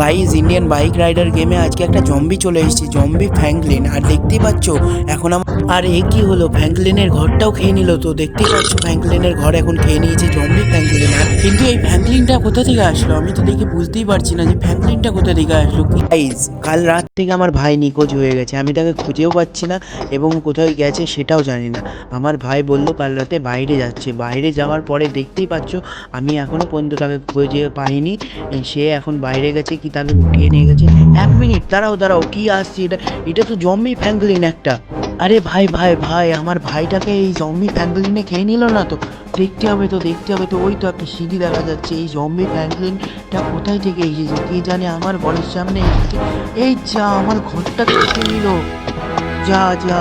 Guys Indian bike rider গেমে আজকে একটা জম্বি চলে এসেছে জম্বি ফ্র্যাঙ্কলিন আর দেখতেই পাচ্ছ, এখন আর এ কি হলো? ফ্র্যাঙ্কলিনের ঘরটাও খেয়ে নিল তো, দেখতেই পাচ্ছ ফ্র্যাঙ্কলিনের ঘর এখন খেয়ে নিয়েছে জম্বি ফ্র্যাঙ্কলিন আর কিন্তু এই ফ্র্যাঙ্কলিনটা কোথা থেকে আসলো? আমি তো দেখে বুঝতেই পারছি না যে ফ্র্যাঙ্কলিনটা কোথা থেকে আসলো। গাইজ কাল রাত থেকে আমার ভাই নিখোঁজ হয়ে গেছে। আমি তাকে খুঁজেও পাচ্ছি না এবং কোথায় গেছে সেটাও জানি না। আমার ভাই বলল, কাল রাতে বাইরে যাচ্ছে। বাইরে যাওয়ার পরে দেখতেই পাচ্ছ, আমি এখনও পর্যন্ত তাকে খুঁজে পাইনি। সে এখন বাইরে গেছে কি তাকে উঠিয়ে নিয়ে গেছে? এক মিনিট, দাঁড়াও দাঁড়াও, কি আসছে এটা? এটা তো জম্বি ফ্যাঙ্কলিন একটা। আরে ভাই ভাই ভাই, আমার ভাইটাকে এই জম্বি ফ্যাঙ্কলিনে খেয়ে নিল না তো। দেখতে হবে তো, দেখতে হবে তো, ওই তো একটা সিঁড়ি দেখা যাচ্ছে। এই জম্বি ফ্যাঙ্কলিনটা কোথায় থেকে এসেছে? কে জানে আমার ঘরের সামনে এসেছে। এই যা, আমার ঘরটা খেয়ে নিল। যা যা।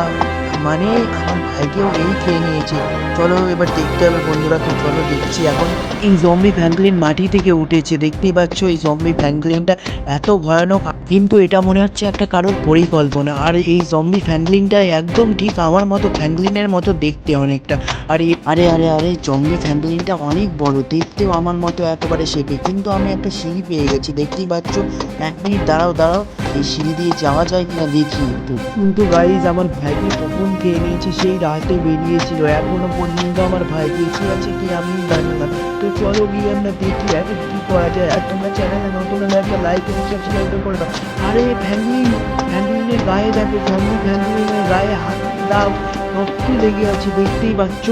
মানে আমার ভাইকেও এই খেয়ে নিয়েছে। চলো এবার দেখতে হবে বন্ধুরা, তো চলো দেখছি এখন। এই জম্বি ফ্যাঙ্কলিন মাটি থেকে উঠেছে, দেখতেই পাচ্ছ এই জম্বি ফ্যাঙ্কলিনটা এত ভয়ানক। কিন্তু এটা মনে হচ্ছে একটা কারোর পরিকল্পনা। আর এই জম্বি ফ্যাঙ্কলিনটা একদম ঠিক আমার মতো ফ্যাঙ্কলিনের মতো দেখতে অনেকটা। আর এই আরে আরে আরে জম্বি ফ্যাঙ্কলিনটা অনেক বড়, দেখতেও আমার মতো একেবারে শেপে। কিন্তু আমি একটা সিঁড়ি পেয়ে গেছি, দেখতেই পাচ্ছ? এক মিনিট, দাঁড়াও দাঁড়াও। এই সিঁড়ি দিয়ে যাওয়া যায় কিনা দেখি। একটু কিন্তু গাইজ আমার ভাইকে কখন খেয়ে নিয়েছে সেই রাতে বেরিয়েছিল। এখনও পর্যন্ত আমার ভাই বেঁচে আছে কি আমি জানি না। তো চলো গিয়ে আমরা দেখি এখন কি করা যায়। আর তোমরা চ্যানেলে নতুন হলে একটা লাইক এবং সাবস্ক্রাইব করে দাও আরে ফ্যামিলি ফ্যামিলির গায়ে দেখো ফ্যামিলি ফ্যামিলির গায়ে হাত দাও। রক্ত লেগে আছে, দেখতেই পাচ্ছ।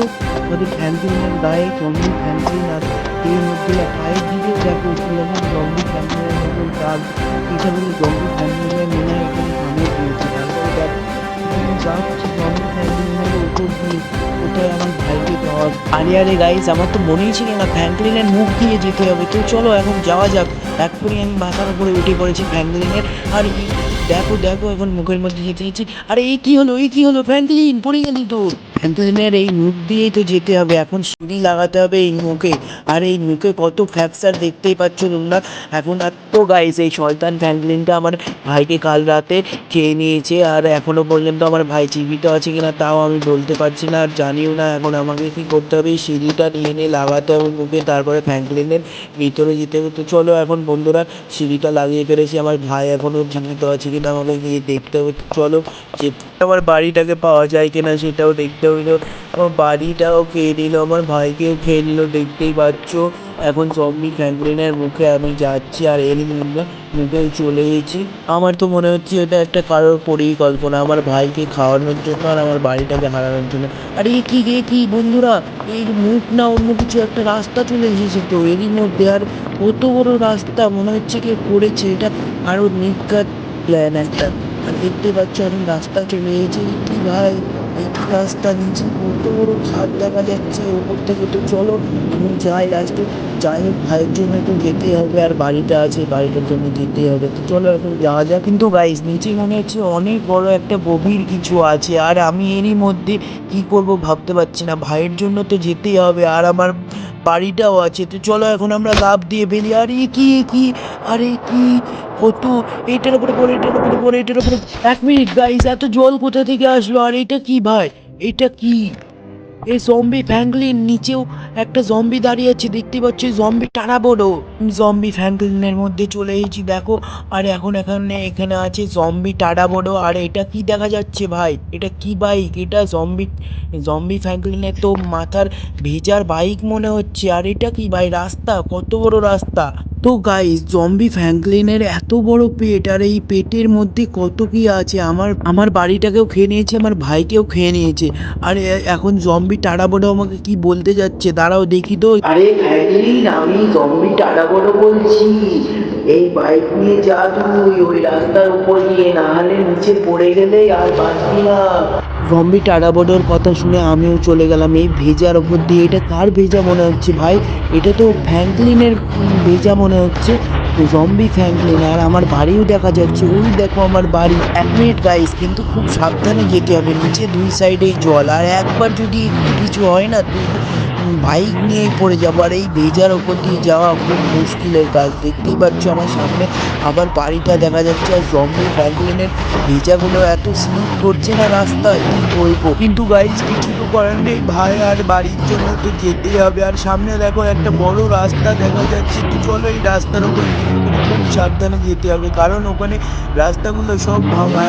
ওদের ফ্যামিলির গায়ে জম্বি ফ্যামিলি আর এর মধ্যে পায়ের দিকে দেখো কীরকম জম্বি ফ্যামিলির এটা হলো জম্বি হয় এখানে দিয়েছে তারপরে দেখো যা ফ্যামিলির উপর দিয়ে কোথায় আমার ভাইকে আরে আরে গাইস আমার তো মনেই ছিল না ফ্র্যাঙ্কলিনের মুখ দিয়ে যেতে হবে। তো চলো, এখন যাওয়া যাক। এক্ষুনি আমি মাথার উপরে উঠে পড়েছি ফ্র্যাঙ্কলিনের আর দেখো দেখো, এখন মুখের মধ্যে যেতে আরে, এই কি হলো? এই কি হলো? ফ্র্যাঙ্কলিন পড়ে গেলি তো। ফ্র্যাঙ্কলিনের এই মুখ দিয়েই তো যেতে হবে। এখন সিঁড়ি লাগাতে হবে এই মুখে। আর এই মুখে কত ফ্র্যাকচার দেখতেই পাচ্ছ তোমরা। এখন আর তো গাইস এই শয়তান ফ্র্যাঙ্কলিনটা আমার ভাইকে কাল রাতে খেয়ে নিয়েছে। আর এখনও পর্যন্ত আমার ভাই জীবিত আছে কিনা তাও আমি বলতে পারছি না। আর জানিও না এখন আমাকে কি করতে হবে। এই সিঁড়িটা নিয়ে নিয়ে লাগাতে হবে মুখে, তারপরে ফ্র্যাঙ্কলিনের ভিতরে যেতে হবে। তো চলো এখন বন্ধুরা, সিঁড়িটা লাগিয়ে ফেলেছি। আমার ভাই এখনও জীবিত আছে কিনা আমাকে গিয়ে দেখতে হবে। চলো, যে আমার বাড়িটাকে পাওয়া যায় কিনা সেটাও দেখতে হইল আমার বাড়িটাও খেয়ে নিল, আমার ভাইকেও খেয়ে নিল, দেখতেই পাচ্ছ। এখন জম্বি ফ্র্যাঙ্কলিনের মুখে আমি যাচ্ছি আর এর মধ্যে মুখে চলে গেছি আমার তো মনে হচ্ছে এটা একটা কারোর পরিকল্পনা, আমার ভাইকে খাওয়ানোর জন্য আর আমার বাড়িটাকে হারানোর জন্য। আর এই কী রে কি বন্ধুরা? এই মুখ না অন্য কিছু, একটা রাস্তা চলে এসেছে তো, এরই মধ্যে আর কত বড় রাস্তা, মনে হচ্ছে কেউ করেছে এটা। আরও নিকাত প্ল্যান একটা। আর দেখতে পাচ্ছ, এখন রাস্তা চলে এসেছে কি ভাই। এই রাস্তা নিচে কত বড় খাদ দেখা যাচ্ছে ওপর থেকে তো চলো, আমি যাই লাস্টে যাই হোক, ভাইয়ের জন্য একটু যেতে হবে, আর বাড়িটা আছে, বাড়িটার জন্য যেতে হবে। তো চলো এখন যাওয়া যাক। কিন্তু গাইস নিচে মনে হচ্ছে অনেক বড় একটা গভীর কিছু আছে, আর আমি এরই মধ্যে কি করব ভাবতে পারছি না। ভাইয়ের জন্য তো যেতেই হবে, আর আমার বাড়িটাও আছে। তো চলো এখন আমরা লাভ দিয়ে ফেলি আর কি কি, আরে কি কত এটার উপরে পড়ে এটার উপরে পড়ে এটার উপরে এক মিনিট গাইস এত জল কোথা থেকে আসলো? আর এটা কি ভাই? এটা কি? এই জম্বি ফ্যাঙ্কলিন নিচেও একটা জম্বি দাঁড়িয়ে আছে, দেখতে পাচ্ছি? জম্বি টানা বড়। জম্বি ফ্যাঙ্কলিনের মধ্যে চলে এসেছি, দেখো। আর এখন এখানে এখানে আছে জম্বি টাডা বড়। আর এটা কি দেখা যাচ্ছে ভাই? এটা কি বাইক এটা জম্বি জম্বি ফ্যাঙ্কলিনের তো মাথার ভেজার বাইক মনে হচ্ছে। আর এটা কি ভাই? রাস্তা, কত বড় রাস্তা? তো গাইস জম্বি ফ্যাঙ্কলিনের এত বড় পেট, আর এই পেটের মধ্যে কত কি আছে? আমার আমার বাড়িটাকেও খেয়ে নিয়েছে, আমার ভাইকেও খেয়ে নিয়েছে। আর, এখন জম্বি টাড়াবড়ো আমাকে কি বলতে যাচ্ছে? দাঁড়াও, দেখি তো। আরে ফ্যাঙ্কলিন আমি জম্বি টাড়াবড়ো বলছি। এই বাইক নিয়ে যা তুই, ওই রাস্তার উপর দিয়ে, না হলে নিচে পড়ে গেলে আর বাঁচবি না। জম্বি টাড়াবড়োর কথা শুনে আমিও চলে গেলাম এই ভেজার ওপর দিয়ে। এটা কার ভেজা মনে হচ্ছে ভাই? এটা তো ফ্র্যাঙ্কলিনের ভেজা মনে হচ্ছে। তো জম্বি ফ্র্যাঙ্কলিন, আর আমার বাড়িও দেখা যাচ্ছে। ওই দেখো আমার বাড়ি। এক মিনিট গাইস কিন্তু খুব সাবধানে যেতে হবে। নিচে দুই সাইডেই জল, আর একবার যদি কিছু হয় না বাইক নিয়েই পড়ে যাব। আর এই ভেজার ওপর দিয়ে যাওয়া খুব মুশকিলের কাজ। দেখতেই পাচ্ছ আমার সামনে আবার বাড়িটা দেখা যাচ্ছে। আর জম্বি ফ্র্যাঙ্কলিনের ভেজাগুলো এত স্লিপ করছে না রাস্তায়। কি বলব? কিন্তু গাইজ কিছু তো করার নেই। ভাই, আর বাড়ির জন্য তো যেতেই হবে। আর সামনে দেখো, একটা বড় রাস্তা দেখা যাচ্ছে। তো চলো এই রাস্তার দিয়ে খুব সাবধানে যেতে হবে। কারণ ওখানে রাস্তাগুলো সব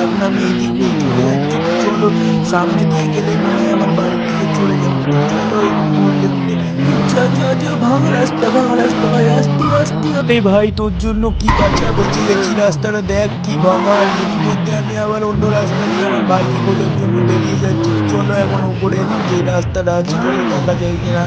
এখন আমি এদিক দিয়ে চলে যাচ্ছি চলো, সামনে দিয়ে গেলে মনে আমার বাড়ির দিকে চলে যাব। চলো একটু ঘুরতে ঘুরতে যা যা যা রাস্তা ভাঙা রাস্তা ভাই আস্তে আস্তে আরে ভাই, তোর জন্য কি বাঁচা করছি দেখছি রাস্তাটা দেখ কি ভাঙা। আর আমি আবার অন্য রাস্তা দিয়ে আমার খোঁজার জন্য বেরিয়ে যাচ্ছি। চলো এখন উপরে যে রাস্তাটা আছে, চলো দেখা যায় কিনা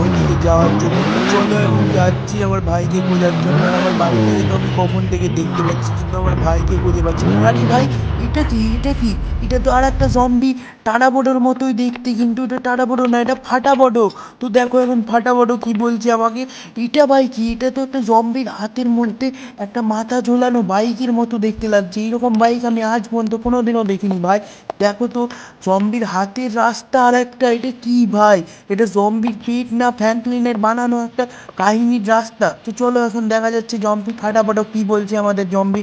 ওই দিকে যাওয়ার জন্য চলো যাচ্ছি আমার ভাইকে খোঁজার জন্য। আর আমার বাড়িতে আমি কখন থেকে দেখতে পাচ্ছি কিন্তু আমার ভাইকে খুঁজে পাচ্ছি না। আরে ভাই, এটা কি? এটা কি? এটা তো আর একটা জম্বি টানা বড়োর মতোই দেখতে, কিন্তু এটা টানা বড়ো না, এটা ফাটা বড়ো। তো দেখো এখন ফাটা বড়ো কি বলছে আমাকে? এটা ভাই কি? এটা তো একটা জম্বির হাতের মধ্যে একটা মাথা ঝোলানো বাইকের মতো দেখতে লাগছে। এইরকম বাইক আমি আজ পর্যন্ত কোনো দিনও দেখিনি ভাই। দেখো তো জম্বির হাতের রাস্তা আর একটা এটা কি ভাই? এটা জম্বির পেট না ফ্যাঙ্কলিনের বানানো একটা কাহিনীর রাস্তা। তো চলো এখন দেখা যাচ্ছে জম্বি ফাটাফাটো কি বলছে আমাদের জম্বি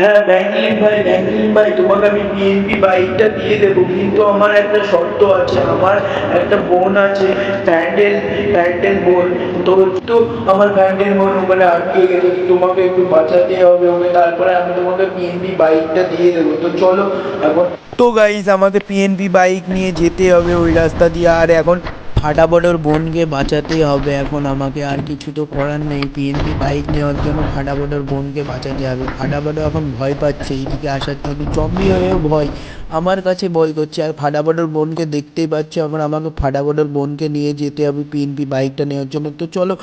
হ্যাঁ ব্যাঙ্কলিন ভাই ব্যাঙ্কলিন ভাই তোমাকে আমি বিএনপি বাইকটা দিয়ে দেবো কিন্তু আমার একটা শর্ত আছে আমার একটা বোন আছে প্যান্ডেল প্যান্ডেল বোন। তো তো আমার প্যান্ডেল বোন ওখানে আটকে গেছে তোমাকে একটু বাঁচাতে হবে ওকে তারপরে আমি তোমাকে বিএনপি বাইকটা দিয়ে দেবো। তো চলো এখন তো গাইজ আমাকে পিএনপি বাইক নিয়ে যেতে হবে ওই রাস্তা দিয়ে আর এখন ফাটাবড়োর বোনকে বাঁচাতেই হবে। এখন আমাকে আর কিছু তো করার নেই। পিএনপি বাইক নেওয়ার জন্য ফাটা বড়োর বোনকে বাঁচাতে হবে। ফাটা বড়ো এখন ভয় পাচ্ছে। এইদিকে আসার জন্য জম্বি হয়েও ভয়। আমার কাছে ভয় করছে, আর ফাটাবড়োর বোনকে দেখতেই পাচ্ছ এখন আমাকে ফাটাবড়োর বোনকে নিয়ে যেতে হবে পিএনপি বাইকটা নেওয়ার জন্য। তো চলো,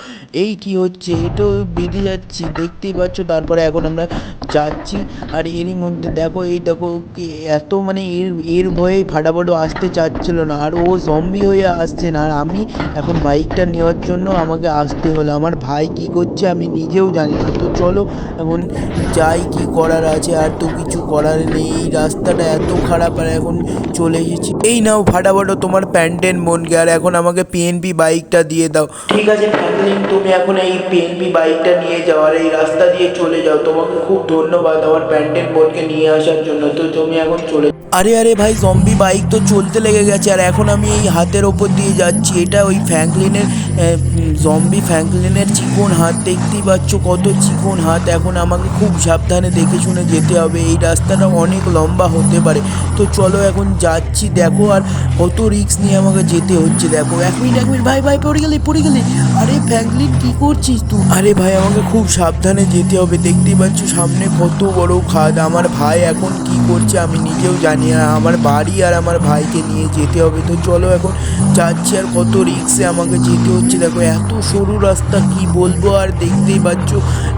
এই কি হচ্ছে? তো বেঁধে যাচ্ছি, দেখতেই পাচ্ছ? তারপরে এখন আমরা যাচ্ছি, আর এরই মধ্যে দেখো, এই দেখো কি এত মানে এর এর ভয়ে ফাটাফাটো আসতে চাচ্ছিল না, আর ও জম্বি হয়ে আসছে না। আর আমি এখন বাইকটা নেওয়ার জন্য আমাকে আসতে হলো। আমার ভাই কি করছে আমি নিজেও জানি না। তো চলো, এখন যাই কি করার আছে, আর তো কিছু করার নেই। এই রাস্তাটা এত খারাপ আর এখন চলে এসেছি। এই নাও ফাটাফাটো তোমার প্যান্টেন বোনকে আর এখন আমাকে পিএনপি বাইকটা দিয়ে দাও। ঠিক আছে ফ্র্যাঙ্কলিন তুমি এখন এই পিএনপি বাইকটা নিয়ে যাও আর এই রাস্তা দিয়ে চলে যাও। তোমাকে খুব ধন্যবাদ আমার প্যান্টেন বোনকে নিয়ে আসার জন্য। তো তুমি এখন চলে আরে আরে ভাই জম্বি বাইক তো চলতে লেগে গেছে আর এখন আমি এই হাতের ওপর দিয়ে যাচ্ছি। এটা ওই ফ্র্যাঙ্কলিনের জম্বি ফ্র্যাঙ্কলিনের চিকন হাত দেখতেই পাচ্ছ কত চিকন হাত। এখন আমাকে খুব সাবধানে দেখে শুনে যেতে হবে। এই রাস্তাটা অনেক লম্বা হতে পারে। তো চলো এখন যাচ্ছি, দেখো আর কত রিক্স নিয়ে আমাকে যেতে হচ্ছে, দেখো। এক মিনিট এক মিনিট ভাই ভাই, পড়ে গেলে পড়ে গেলে। আরে ফ্র্যাঙ্কলিন কি করছিস তুই? আরে ভাই, আমাকে খুব সাবধানে যেতে হবে। দেখতেই পাচ্ছ সামনে কত বড় খাদ। আমার ভাই এখন কি করছে আমি নিজেও জানি না। আমার বাড়ি আর আমার ভাইকে নিয়ে যেতে হবে। তো চলো এখন যাচ্ছি আর কত রিক্সে আমাকে যেতে হচ্ছে। দেখো, এত সরু রাস্তা, কি বলব আর দেখতেই পাচ্ছ।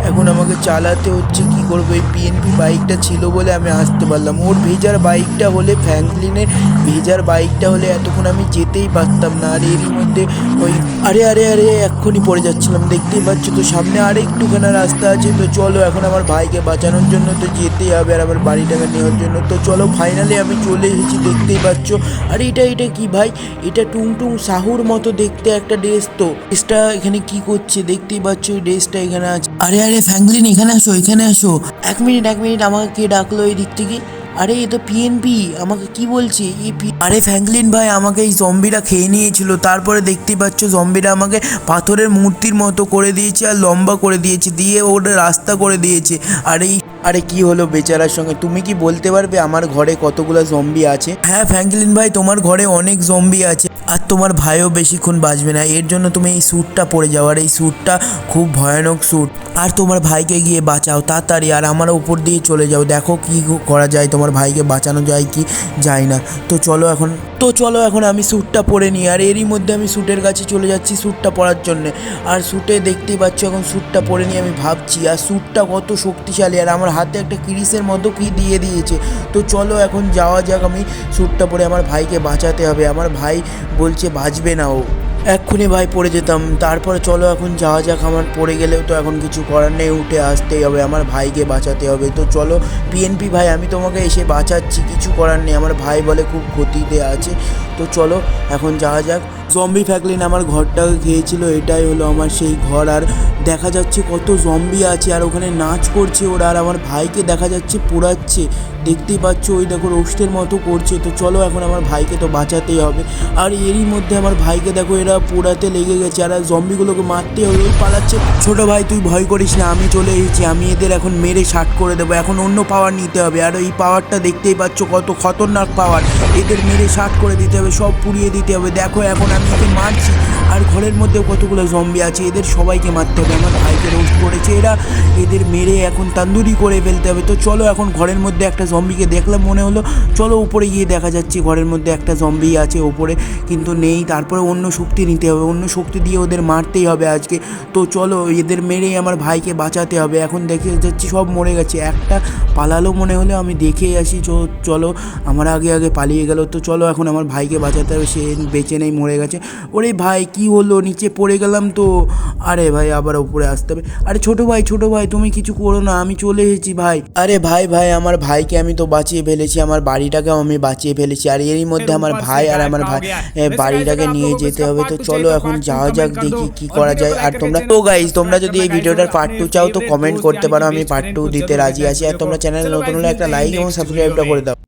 এখন আমাকে চালাতে হচ্ছে, কি করব? এই পিএনপি বাইকটা ছিল বলে আমি আসতে পারলাম। ওর ভেজার বাইকটা হলে ফ্র্যাঙ্কলিনের ভেজার বাইকটা হলে এতক্ষণ আমি যেতেই পারতাম না। আর এরই মধ্যে ওই আরে আরে আরে, এক্ষুনি পড়ে যাচ্ছিলাম। দেখতেই পাচ্ছ তো, সামনে আর একটুখানা রাস্তা আছে। তো চলো, এখন আমার ভাইকে বাঁচানোর জন্য তো যেতেই হবে আর আমার বাড়িটাকে নেওয়ার জন্য। তো চলো ফাইনালি আমি চলে এসেছি, দেখতেই পাচ্ছ। আর, এটা এটা কি ভাই? এটা টুংটুং সাহুর মতো দেখতে একটা ড্রেস তো। ড্রেসটা এখানে কি করছে? দেখতেই পাচ্ছ ওই ড্রেসটা এখানে আছে। আরে আরে ফ্যাঙ্কলিন এখানে আসো এখানে আসো। এক মিনিট এক মিনিট আমাকে কে ডাকলো এই দিক থেকে। আরে, এ তো পিএনপি আমাকে কি বলছে? এই আরে ফ্যাঙ্কলিন ভাই, আমাকে এই জম্বিরা খেয়ে নিয়েছিল। তারপরে দেখতেই পাচ্ছ জম্বিরা আমাকে পাথরের মূর্তির মতো করে দিয়েছে আর লম্বা করে দিয়েছে, দিয়ে ওটা রাস্তা করে দিয়েছে। আর এই আরে, কি হলো বেচারার সঙ্গে? তুমি কি বলতে পারবে আমার ঘরে কতগুলো জম্বি আছে? হ্যাঁ ফ্যাঙ্কলিন ভাই, তোমার ঘরে অনেক জম্বি আছে। আর তোমার ভাইও বেশিক্ষণ বাঁচবে না। এর জন্য তুমি এই স্যুটটা পরে যাও, আর এই স্যুটটা খুব ভয়ানক স্যুট আর তোমার ভাইকে গিয়ে বাঁচাও তাড়াতাড়ি, আর আমার উপর দিয়ে চলে যাও। দেখো কি করা যায়, তোমার ভাইকে বাঁচানো যায় কি যায় না। তো চলো এখন, তো চলো এখন আমি স্যুটটা পরে নিই, আর এরই মধ্যে আমি স্যুটের কাছে চলে যাচ্ছি স্যুটটা পরার জন্যে। আর স্যুটে দেখতেই পাচ্ছ এখন স্যুটটা পরে নিয়ে আমি ভাবছি, আর স্যুটটা কত শক্তিশালী, আর আমার হাতে একটা কিরিসের মতো কি দিয়ে দিয়েছে। তো চলো এখন যাওয়া যাক আমি স্যুটটা পরে, আমার ভাইকে বাঁচাতে হবে। আমার ভাই বলছে বাঁচবে না ও। এক্ষুনি ভাই পড়ে যেতাম। তারপরে চলো এখন যাওয়া যাক আমার পড়ে গেলেও তো এখন কিছু করার নেই। উঠে আসতেই হবে, আমার ভাইকে বাঁচাতে হবে। তো চলো পিএনপি ভাই, আমি তোমাকে এসে বাঁচাচ্ছি, কিছু করার নেই। আমার ভাই বলে খুব ক্ষতিতে আছে। তো চলো, এখন যাওয়া যাক। জম্বি ফ্যাকলিন আমার ঘরটাকে খেয়েছিল, এটাই হলো আমার সেই ঘর। আর দেখা যাচ্ছে কত জম্বি আছে, আর ওখানে নাচ করছে ওরা, আর আমার ভাইকে দেখা যাচ্ছে পোড়াচ্ছে। দেখতেই পাচ্ছ, ওই দেখো রোস্টের মতো করছে। তো চলো এখন আমার ভাইকে তো বাঁচাতেই হবে। আর এরই মধ্যে আমার ভাইকে দেখো, এরা পোড়াতে লেগে গেছে। আর জম্বিগুলোকে মারতে হবে ওই পালাচ্ছে। ছোট ভাই, তুই ভয় করিস না, আমি চলে এসেছি। আমি এদের এখন মেরে শাট করে দেবো। এখন অন্য পাওয়ার নিতে হবে। আর এই পাওয়ারটা দেখতেই পাচ্ছ, কত খতরনাক পাওয়ার এদের মেরে শাট করে দিতে হবে, সব পুড়িয়ে দিতে হবে। দেখো, এখন আমি একে মারছি। আর ঘরের মধ্যে কতগুলো জম্বি আছে, এদের সবাইকে মারতে হবে। আমার ভাইকে রোস্ট করেছে এরা। এদের মেরে এখন তান্দুরি করে ফেলতে হবে। তো চলো এখন ঘরের মধ্যে একটা জম্বিকে দেখলাম মনে হলো, চলো উপরে গিয়ে দেখা যাচ্ছে ঘরের মধ্যে একটা জম্বি আছে ওপরে, কিন্তু নেই, তারপরে অন্য শক্তি নিতে হবে, অন্য শক্তি দিয়ে ওদের মারতেই হবে আজকে। তো চলো, এদের মেরেই আমার ভাইকে বাঁচাতে হবে। এখন দেখে যাচ্ছি সব মরে গেছে। একটা পালালো মনে হলে আমি দেখেই আসি চলো, আমার আগে আগে পালিয়ে গেল। তো চলো, এখন আমার ভাইকে বাঁচাতে হবে, সে বেঁচে নেই, মরে গেছে। ওরে ভাই, কি হলো? নিচে পড়ে গেলাম তো। আরে ভাই, আবার উপরে আসতে হবে। আরে ছোট ভাই ছোট ভাই, তুমি কিছু করো না, আমি চলে এসেছি ভাই। আরে ভাই ভাই, আমার ভাইকে আমি তো বাঁচিয়ে ফেলেছি আমার বাড়িটাকেও আমি বাঁচিয়ে ফেলেছি। আর এরই মধ্যে আমার ভাই আর আমার ভাই বাড়িটাকে নিয়ে যেতে হবে। তো চলো এখন যাওয়া যাক দেখি কি করা যায়। আর তোমরা তো গাইজ তোমরা যদি এই ভিডিওটার পার্ট টু চাও তো কমেন্ট করতে পারো। আমি পার্ট টু দিতে রাজি। আছি আর তোমরা চ্যানেলে নতুন হলে একটা লাইক এবং সাবস্ক্রাইবটা করে দাও।